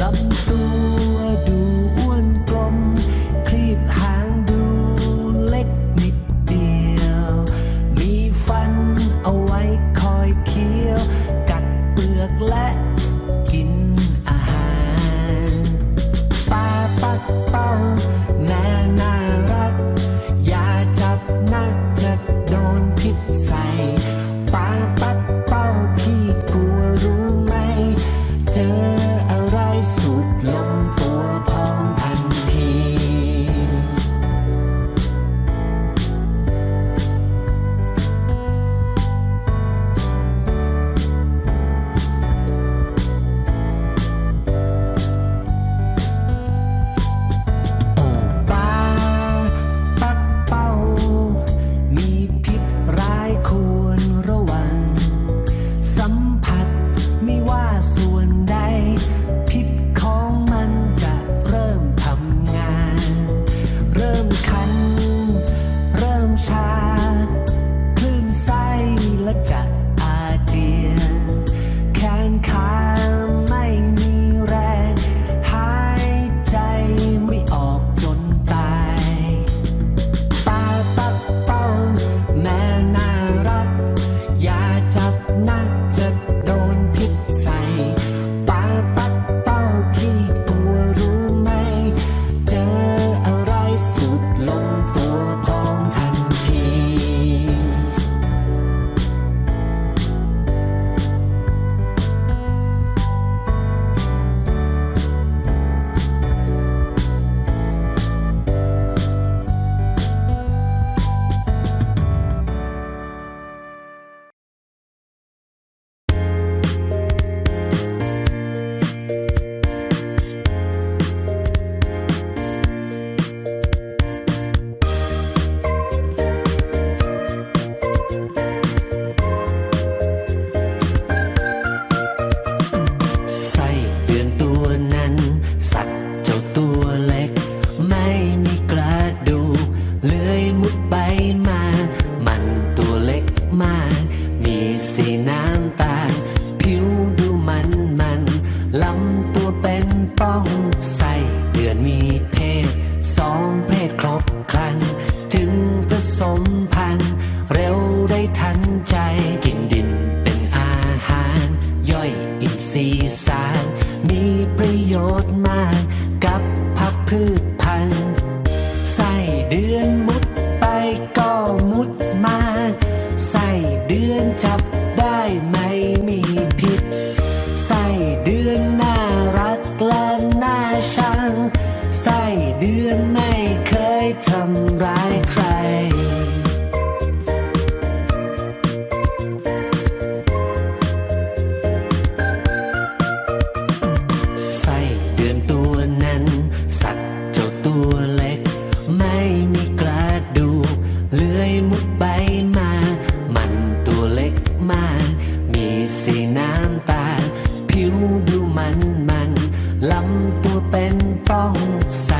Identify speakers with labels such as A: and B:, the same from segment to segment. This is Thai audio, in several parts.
A: lắm tua đùa song ดูมันมันลำตัวเป็นป้องใส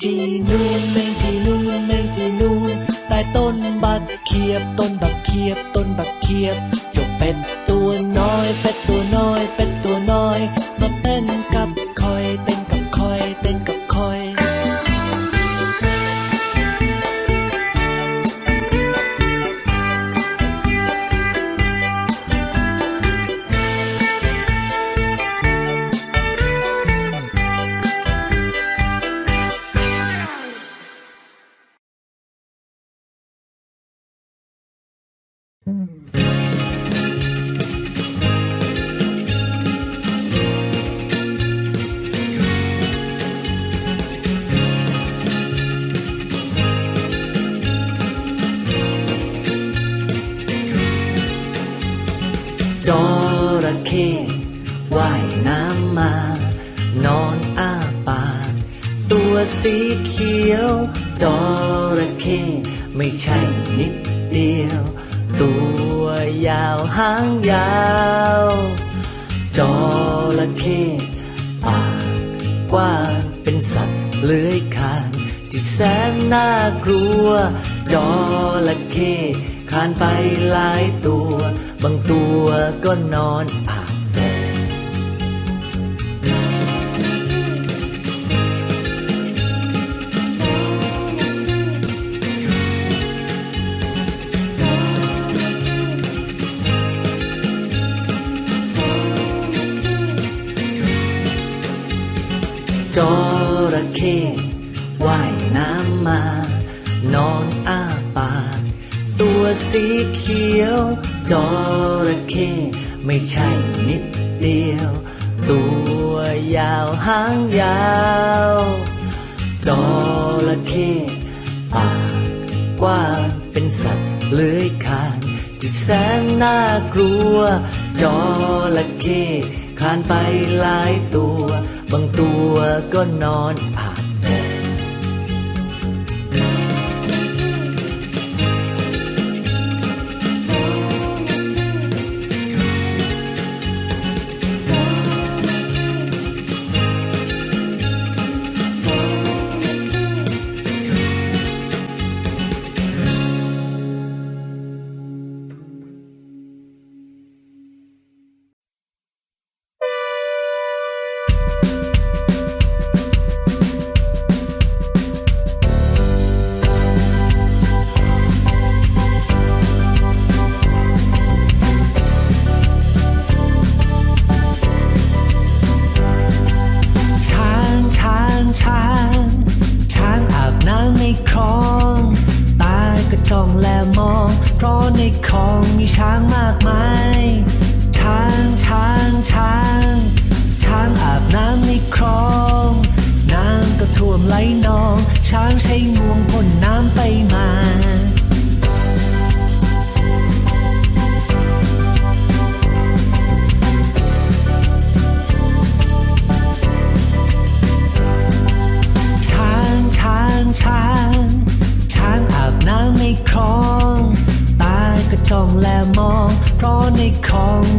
A: ที่นูนแมงที่นูนแมงที่นูนใต้ต้นบักเขียบต้นบักเขียบต้นบักเขียบ จระเข้ว่ายน้ำมา นอนอ้าปากตัวสีเขียวจระเข้ไม่ใช่นิดเดียว ตัวยาวหางยาวจระเข้ปากกว้างเป็นสัตว์เลื้อยคลานที่แสนน่ากลัวจระเข้คานไปหลายตัว บางตัวก็นอนอาบแดดจระเข้ว่ายน้ำมา นอนอ้าปากตัวสีเขียว จระเข้ไม่ใช่นิดเดียว ตัวยาวหางยาวจระเข้ปากกว้างเป็นสัตว์เลื้อยคลานที่แสนน่ากลัวจระเข้คลานไปหลายตัว บางตัวก็นอนอา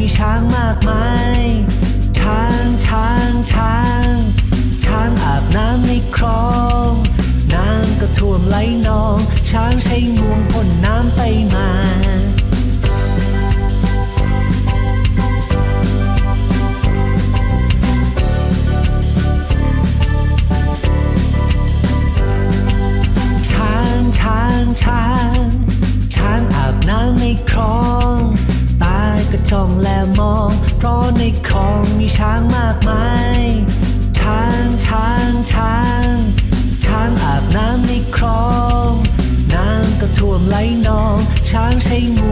A: มีช้างมากมาย ช้างช้างช้าง ช้างอาบน้ำในคลองน้ำก็ท่วมไหลนอง ช้างใช้งวงพ่นน้ำไปมาช้าง ช้างช้างช้างอาบน้ำในคลอง ตายก็จองและมอง เพราะในคลองมีช้างมากมาย ช้างช้างช้าง ช้างอาบน้ำในคลอง น้ำก็ท่วมไหลนอง ช้างใช้ง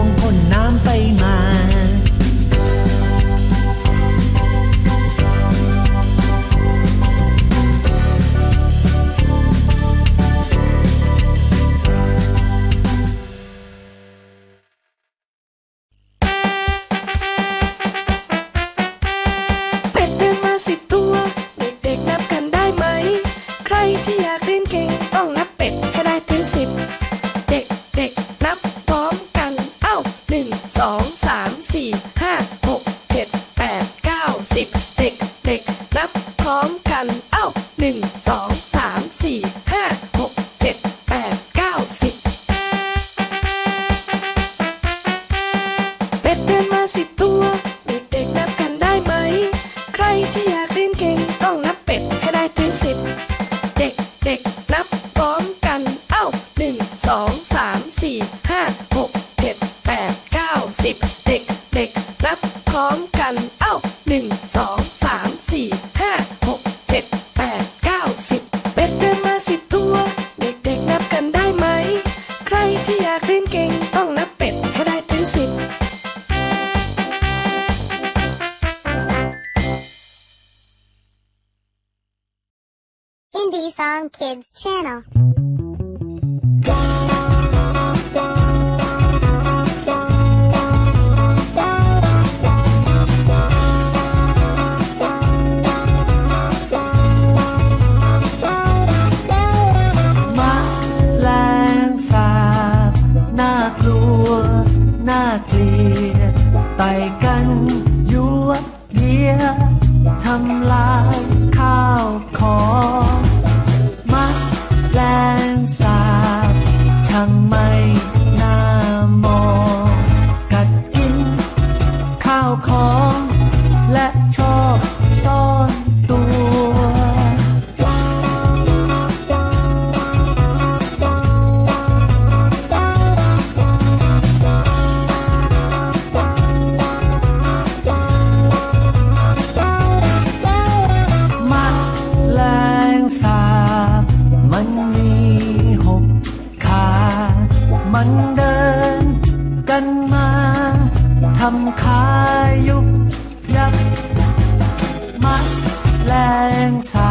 A: flying.